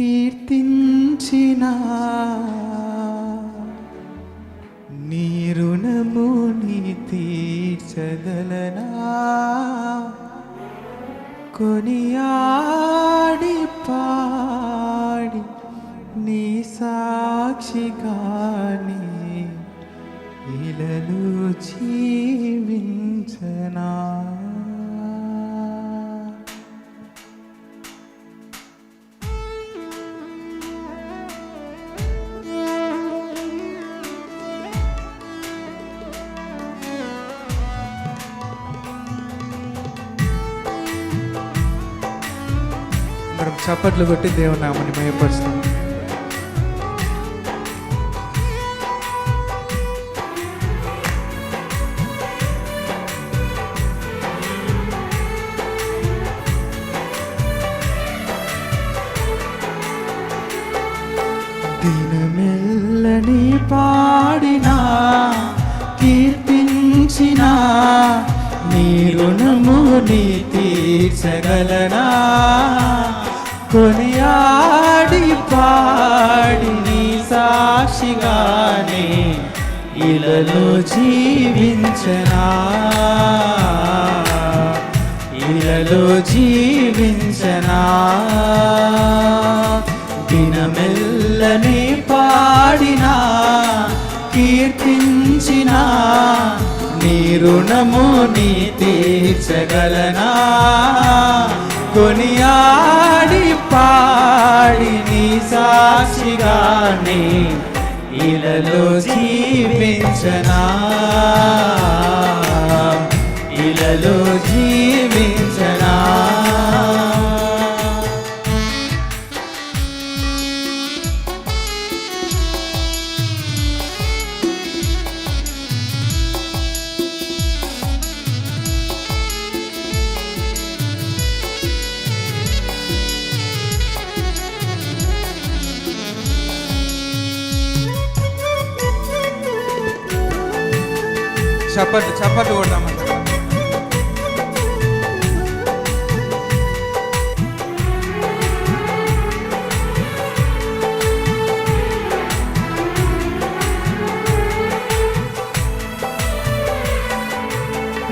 కీర్తించిన నీ రుణము నీ తీర్చగలనా? కొనియాడి పాడి నీ సాక్షిగాని ఇలలు జీవించనా? మనం చప్పట్లు కొట్టి దేవుని నామని మయపరుస్తాం దినమెల్లని పాడినా కీర్తించిన నీ రుణము నీ తీర్చగలనా? కొనియాడి పాడి నీ సాక్షిగానే ఇలలో జీవించనా. ఇలలో జీవించనా. దినమెల్లని పాడినా కీర్తించిన నీ రుణము నీ తీర్చగలనా. కొనియాడి పాడి నీ సాక్షిగానే ఇలలో జీవించనా ఇలలో జీవించనా చప్పట్లు చప్పట్లు కొడదామంట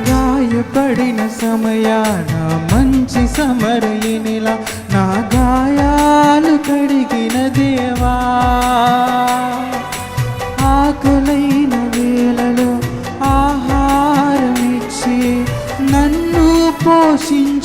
గాయపడిన సమయాన మంచి సమరయినిలా నా గాయాలు కడిగిన దేవా.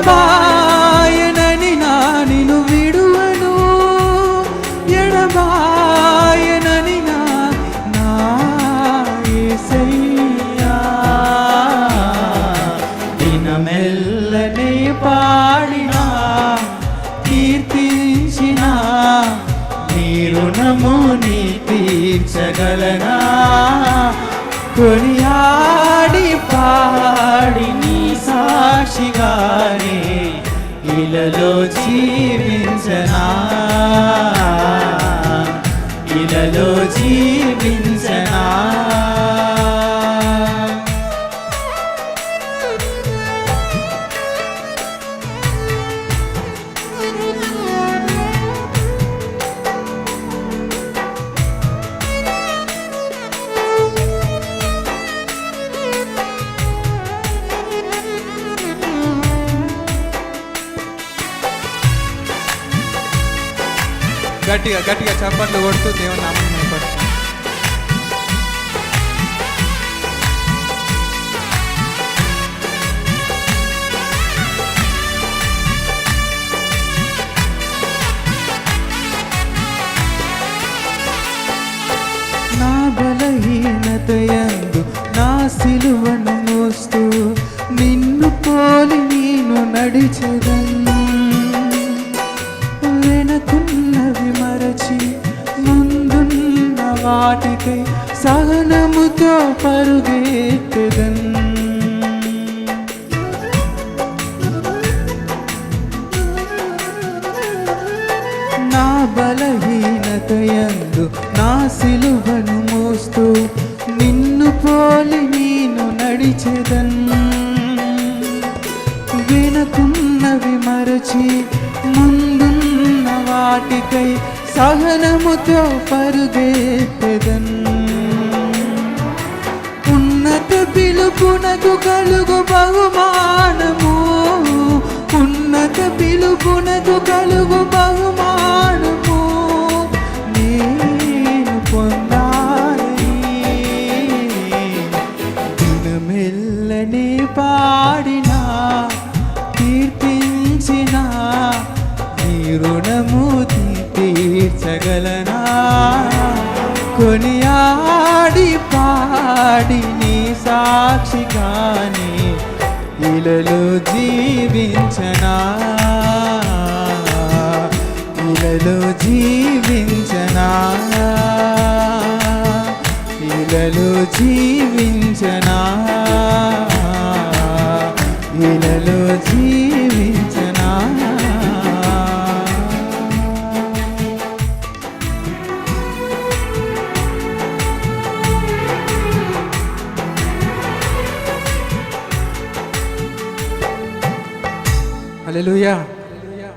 ఎడబాయనని నా నిను విడువను. ఎడబాయనని నా నా యేసయ్యా దినమెల్లనే పాడినా కీర్తించిన నీ రుణము నీ తీర్చగలనా కొనియాడి పాడి నీ సాక్షిగా మహిళలో జీవించనా? గట్టిగా గట్టిగా చప్పట్లు కొడుతూ దేవుని నామం పడుతుంది నా బలహీనతయందు నా సిలువను మోస్తూ నిన్ను పోలి నేను నడిచెదన్ పరుగెత్తెదన్. నా బలహీనతయందు నా సిలువను మోస్తూ నిన్ను పోలి నేను నడిచెదన్. వెనుకున్నవి మరచి ముందున్న వాటికై సహనముతో పరుగెత్తెదన్ ఉన్నత పిలుపునకు కలుగు బహుమానము. ఉన్నత పిలుపునకు కలుగు బహుమానము. నేను పొందాలి దినమెల్లనే పాడినా కీర్తించిన నీ రుణము తీర్చగలనా? కొనియాడి పాడి నీ సాక్షిగానే ఇలలో జీవించనా? ఇలలో జీవించనా? ఇలలో జీవించనా? ఇలలో హల్లెలూయా హల్లెలూయా